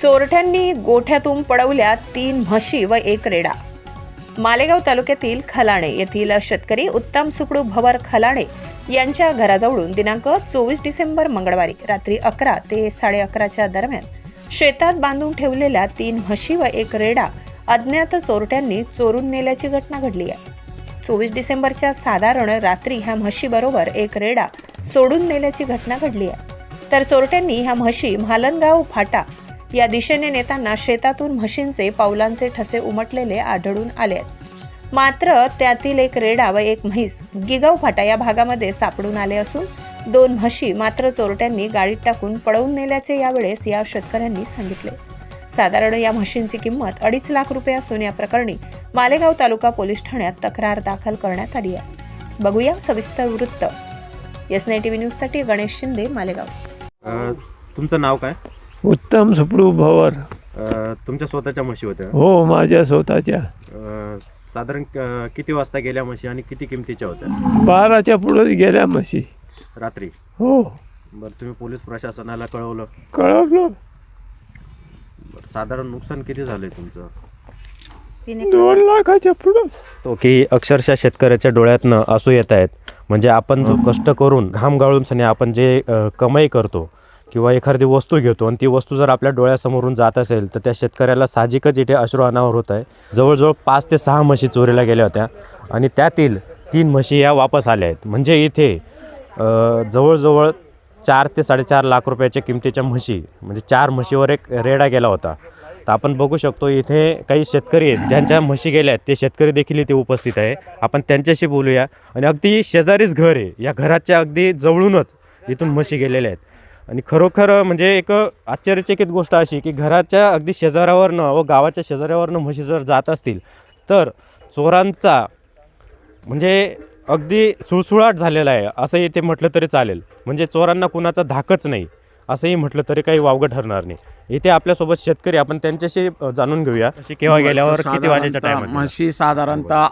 चोरट्यांनी गोठ्यातून पडवल्या तीन म्हशी व एक रेडा. मालेगाव तालुक्यातील खलाणे येथील शेतकरी उत्तम सुकडू भवर खलाणे यांच्या घराजवळून दिनांक चोवीस डिसेंबर मंगळवारी रात्री अकरा ते साडे अकराच्या दरम्यान शेतात बांधून ठेवलेल्या तीन म्हशी व एक रेडा अज्ञात चोरट्यांनी चोरून नेल्याची घटना घडली आहे. चोवीस डिसेंबरच्या साधारण रात्री ह्या म्हशीबरोबर एक रेडा सोडून नेल्याची घटना घडली आहे. तर चोरट्यांनी ह्या म्हशी म्हालनगाव फाटा या दिशेने नेताना शेतातून म्हशींचे पावलांचे ठसे उमटलेले आढळून आले आहेत. मात्र त्यातील एक रेडा व एक म्हैस गिगाव फाटा या भागामध्ये सापडून आले असून दोन म्हशी मात्र चोरट्यांनी गाडीत टाकून पळवून नेल्याचे यावेळेस या शेतकऱ्यांनी सांगितले. साधारण या म्हशींची किंमत अडीच लाख रुपये असून या प्रकरणी मालेगाव तालुका पोलीस ठाण्यात तक्रार दाखल करण्यात आली आहे. बघूया सविस्तर वृत्त. एस नाय टीव्ही न्यूजसाठी गणेश शिंदे मालेगाव. तुमचं नाव काय? उत्तम सुपडू भवर. अ, तुमच्या स्वतःच्या म्हशी होत्या? हो माझ्या स्वतःच्या. अ, साधारण अ, किती वाजता गेल्या म्हशी आणि किती किमतीच्या होत्या? बाराच्या पुढेच गेल्या म्हशी. रात्री? हो. बरं तुम्ही पोलीस प्रशासनाला कळवलं. कळवलं. बरं, साधारण नुकसान किती झालंय तुमचं? दोन लाखाच्या पुढं तो की अक्षरशः शेतकऱ्याच्या डोळ्यातनं असू येत आहेत. म्हणजे आपण जो कष्ट करून घाम गाळून सने आपण जे अ, कमाई करतो किंवा एखादी वस्तू घेतो आणि ती वस्तू जर आपल्या डोळ्यासमोरून जात असेल तर त्या शेतकऱ्याला साहजिकच इथे अश्रू अनावर होत आहे. जवळजवळ पाच ते सहा म्हशी चोरीला गेल्या होत्या आणि त्यातील तीन म्हशी या वापस आल्या आहेत. म्हणजे इथे जवळजवळ चार ते साडेचार लाख रुपयाच्या किमतीच्या म्हशी म्हणजे चार म्हशीवर एक रेडा गेला होता. तर आपण बघू शकतो इथे काही शेतकरी आहेत ज्यांच्या म्हशी गेल्या आहेत ते शेतकरी देखील इथे उपस्थित आहे. आपण त्यांच्याशी बोलूया. आणि अगदी शेजारीच घर आहे. या घराच्या अगदी जवळूनच इथून म्हशी गेलेल्या आहेत. आणि खरोखर म्हणजे एक आश्चर्यचकित गोष्ट अशी की घराच्या अगदी शेजाऱ्यावरनं व गावाच्या शेजाऱ्यावरनं म्हशी जर जात असतील तर चोरांचा म्हणजे अगदी सुळसुळाट झालेला आहे असं इथे म्हटलं तरी चालेल. म्हणजे चोरांना कुणाचा धाकच नाही असंही म्हटलं तरी काही वावगं ठरणार नाही. इथे आपल्यासोबत शेतकरी आपण त्यांच्याशी जाणून घेऊया. केव्हा गेल्यावर किती वाजेच्या टाइम म्हशी साधारणतः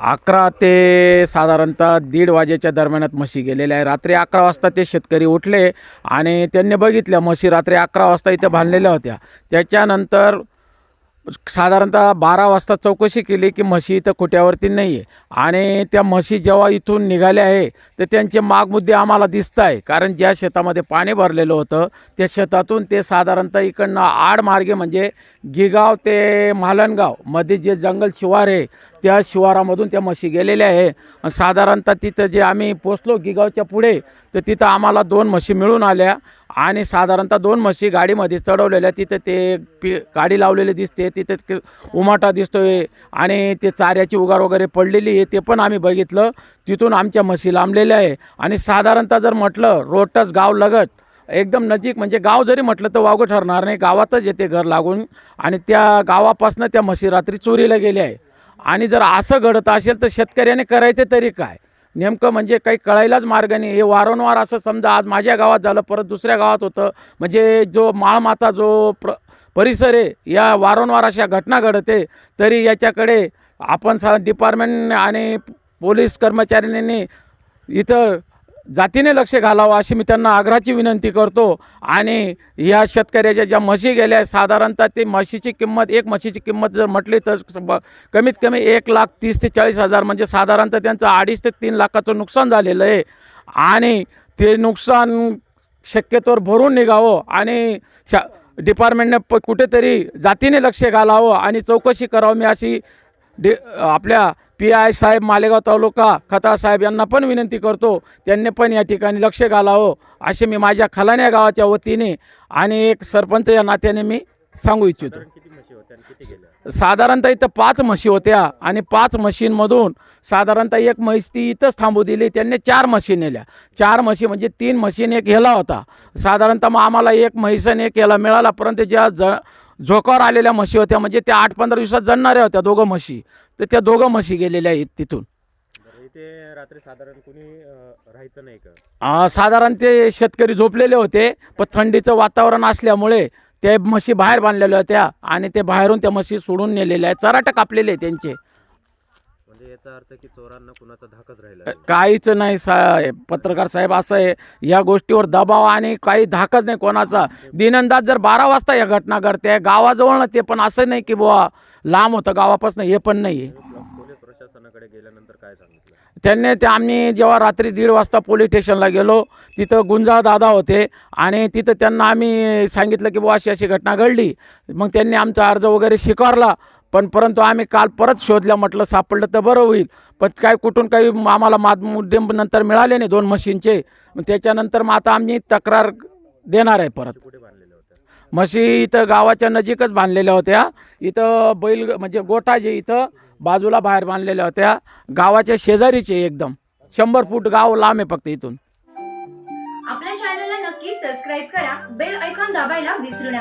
अकरा ते साधारणतः दीड वाजेच्या दरम्यानात म्हशी गेलेल्या आहे रात्री अकरा वाजता ते शेतकरी उठले आणि त्यांनी बघितल्या म्हशी रात्री अकरा वाजता इथे बांधलेल्या होत्या. त्याच्यानंतर साधारणतः बारा वाजता चौकशी केली की म्हशी इथं खोट्यावरती नाही आहे आणि त्या म्हशी जेव्हा इथून निघाल्या आहे तर त्यांचे मागमुद्दे आम्हाला दिसत आहे कारण ज्या शेतामध्ये पाणी भरलेलं होतं त्या शेतातून ते साधारणतः इकडनं आडमार्गे म्हणजे गिगाव ते मालनगावमध्ये जे जंगल शिवार आहे त्या शिवारामधून त्या म्हशी गेलेल्या आहे. साधारणतः तिथं जे आम्ही पोचलो गिगावच्या पुढे तर तिथं आम्हाला दोन म्हशी मिळून आल्या. आणि साधारणतः दोन म्हशी गाडीमध्ये चढवलेल्या तिथं ते पी गाडी लावलेली दिसते तिथं उमाटा दिसतोय. आणि ते चाऱ्याची उगार वगैरे पडलेली आहे ते पण आम्ही बघितलं. तिथून आमच्या म्हशी लांबलेल्या आहे. आणि साधारणतः जर म्हटलं रोटच गाव लगत एकदम नजीक म्हणजे गाव जरी म्हटलं तर वावगं ठरणार नाही. गावातच येते घर लागून. आणि त्या गावापासनं त्या म्हशी रात्री चोरीला गेल्या आहे. आणि जर असं घडत असेल तर शेतकऱ्याने करायचं तरी काय? नेमकं म्हणजे काही कळायलाच मार्ग नाही. हे वारंवार असं समजा आज माझ्या गावात झालं परत दुसऱ्या गावात होतं. म्हणजे जो माळमाता जो प्र परिसर आहे या वारंवार अशा घटना घडते तरी याच्याकडे आपण सा डिपार्टमेंट आणि पोलीस कर्मचाऱ्यांनी इथं जातीने लक्ष घालावं अशी मी त्यांना आग्रहाची विनंती करतो. आणि ह्या शेतकऱ्याच्या ज्या म्हशी गेल्या आहेत, साधारणतः ते म्हशीची किंमत एक म्हशीची किंमत जर म्हटली तर ब- कमीत कमी एक लाख तीस ते चाळीस हजार म्हणजे साधारणतः त्यांचं अडीच ते तीन लाखाचं नुकसान झालेलं आहे. आणि ते नुकसान शक्यतोवर भरून निघावं आणि शा डिपार्टमेंटने प कुठेतरी जातीने लक्ष घालावं आणि चौकशी करावं मी अशी डे आपल्या पी आय साहेब मालेगाव तालुका खताळ साहेब यांना पण विनंती करतो त्यांनी पण या ठिकाणी लक्ष घालावं असे मी माझ्या खलाण्या गावाच्या वतीने आणि एक सरपंच या नात्याने मी सांगू इच्छितो. साधारणतः इथं पाच म्हशी होत्या आणि पाच म्हशींमधून साधारणतः एक म्हैस ती इथंच थांबू दिली त्यांनी चार म्हशी नेल्या. चार म्हशी म्हणजे तीन म्हशीने एक हेला होता. साधारणतः मग आम्हाला एक म्हैसाने एक हेला मिळाला परंतु ज्या ज झोकावर आलेल्या म्हशी होत्या म्हणजे त्या आठ पंधरा दिवसात जणणाऱ्या होत्या दोघं म्हशी. तर त्या दोघं म्हशी गेलेल्या आहेत तिथून. बरं इथे रात्री साधारण कोणी अ, राहायचं नाही का? अं, साधारण ते शेतकरी झोपलेले होते पण थंडीचं वातावरण असल्यामुळे ते म्हशी बाहेर बांधलेल्या होत्या आणि ते बाहेरून त्या म्हशी सोडून नेलेल्या आहेत. चराट कापलेले त्यांचे. याचा अर्थ की चोरांना कुणाचा धाकच राहिला काहीच नाही साहेब पत्रकार साहेब असं आहे. या गोष्टीवर दबाव आणि काही धाकच नाही कोणाचा. दिनंदाज जर बारा वाजता या घटना घडते गावाजवळ ना ते पण असं नाही की बुवा लांब होतं गावापासून हे पण नाही पोलीस प्रशासनाकडे गेल्यानंतर काय सांगितलं? त्यांनी ते आम्ही जेव्हा रात्री दीड वाजता पोलीस स्टेशनला गेलो तिथं गुंजाळ दादा होते आणि तिथं त्यांना आम्ही सांगितलं की बुवा अशी अशी घटना घडली. मग त्यांनी आमचा अर्ज वगैरे स्वीकारला. पण परंतु आम्ही काल परत शोधल्या म्हटलं सापडलं तर बरं होईल. पण काय कुठून काही आम्हाला माद मुद्दे नंतर मिळाले नाही दोन मशीनचे मग त्याच्यानंतर मग आता आम्ही तक्रार देणार आहे परत. म्हशी इथं गावाच्या नजीकच बांधलेल्या होत्या. इथं बैल म्हणजे गोठा जे इथं बाजूला बाहेर बांधलेल्या होत्या. गावाच्या शेजारीचे एकदम. शंभर फूट गाव लांब आहे फक्त इथून. आपल्या चॅनलला नक्की सबस्क्राईब करा. बेल ऐकॉन दाबायला विसरू नका.